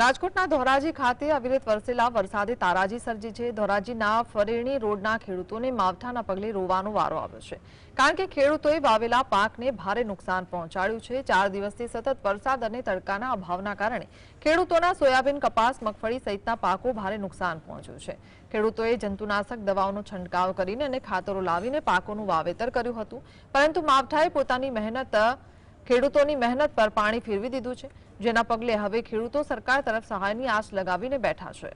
રાજકોટના ધોરાજી ખાતે અવિરત વરસેલા વરસાદે તારાજી સર્જી છે. ધોરાજીના ફરેણી રોડના ખેડૂતોને માવઠાના પગલે રોવાનો વારો આવ્યો છે. કારણ કે ખેડૂતોએ વાવેલા પાકને ભારે નુકસાન પહોંચાડ્યું છે. ચાર દિવસથી સતત વરસાદ અને તડકાના અભાવના કારણે ખેડૂતોના સોયાબીન, કપાસ, મગફળી સહિતના પાકો ભારે નુકસાન પહોંચ્યું છે. ખેડૂતોએ જંતુનાશક દવાઓનો છંટકાવ કરીને અને ખાતરો લાવીને પાકોનું વાવેતર કર્યું હતું. પરંતુ માવઠાએ પોતાની મહેનત ખેડૂતોની મહેનત પર પાણી ફેરવી દીધું છે જેના પગલે હવે ખેડૂતો સરકાર તરફ સહાયની આશ લગાવીને બેઠા છે.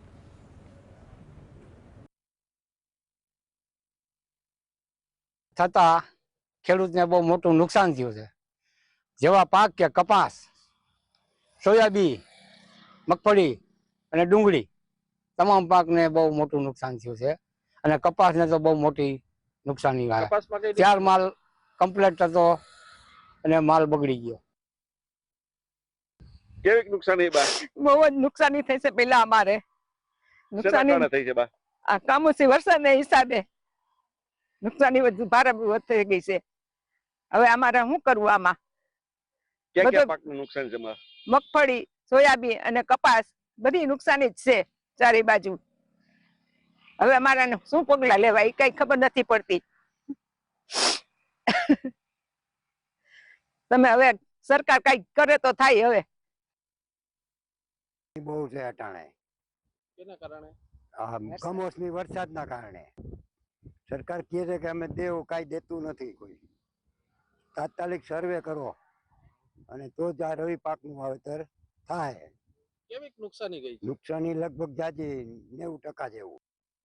થતા ખેડૂતને બહુ મોટું નુકસાન થયું છે. જેવા પાક કે કપાસ સોયાબીન મગફળી અને ડુંગળી તમામ પાકને બહુ મોટું નુકસાન થયું છે અને કપાસને તો બહુ મોટી નુકસાની આવે ચાર માલ કમ્પ્લેટ હતો અને માલ બગડી ગયો. કેવીક નુકસાની બા? બહુ જ નુકસાની થઈ છે પેલા અમારે. નુકસાની થઈ છે બા? આ કામોસી વરસાદને હિસાબે નુકસાની વધુ ભારે થઈ ગઈ છે. હવે અમારે શું કરવું આમાં? ક્યાં ક્યાં પાકનું નુકસાન છે મગફળી સોયાબીન અને કપાસ બધી નુકસાની જ છે ચારે બાજુ. હવે અમારાને શું પગલા લેવા એ કઈ ખબર નથી પડતી. તમે હવે સરકાર કઈ કરે તો થાય હવે. બહુ છે અટાણે. કેના કારણે? આ કમોસમી વરસાદના કારણે. સરકાર કહે છે કે અમે દેવું કાંઈ દેતું નથી કોઈ. તાત્કાલિક સર્વે કરો. અને તો જ આ રવિ પાકનું વાવેતર થાય. કેવી નુકસાની ગઈ નુકસાની લગભગ જાજી નેવું ટકા જેવું.